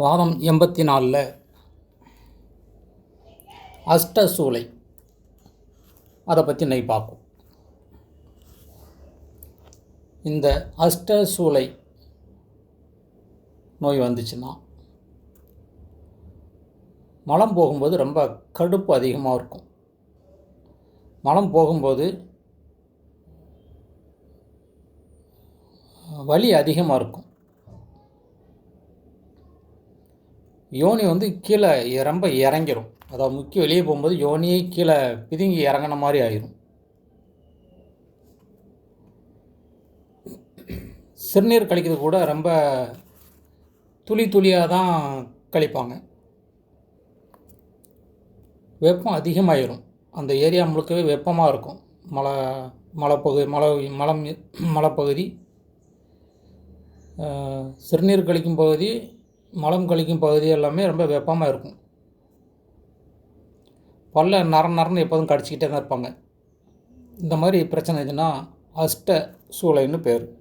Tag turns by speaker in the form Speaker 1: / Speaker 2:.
Speaker 1: வாதம் எண்பத்தி நாலில் அஷ்டசூலை. அதை பற்றி நை பார்ப்போம். இந்த அஷ்டசூலை நோய் வந்துச்சுன்னா மலம் போகும்போது ரொம்ப கடுப்பு அதிகமாக இருக்கும். மலம் போகும்போது வலி அதிகமாக இருக்கும். யோனி வந்து கீழே ரொம்ப இறங்கிரும். அதாவது முக்கிய வெளியே போகும்போது யோனியே கீழே பிதுங்கி இறங்கின மாதிரி ஆயிரும். சிறுநீர் கழிக்கிறது கூட ரொம்ப துளி துளியாக தான் கழிப்பாங்க. வெப்பம் அதிகமாயிரும். அந்த ஏரியா முழுக்கவே வெப்பமாக இருக்கும். மலை மலைப்பகுதி மலை மலம் மலைப்பகுதி. சிறுநீர் கழிக்கும் பகுதி மலம் கழிக்கும் பகுதி எல்லாமே ரொம்ப வெப்பமாக இருக்கும். பல்ல நர நரன்னு எப்போதும் கடிச்சிக்கிட்டே தான் இருப்பாங்க. இந்த மாதிரி பிரச்சனை இதுன்னா அஷ்ட சூளைன்னு பேர்.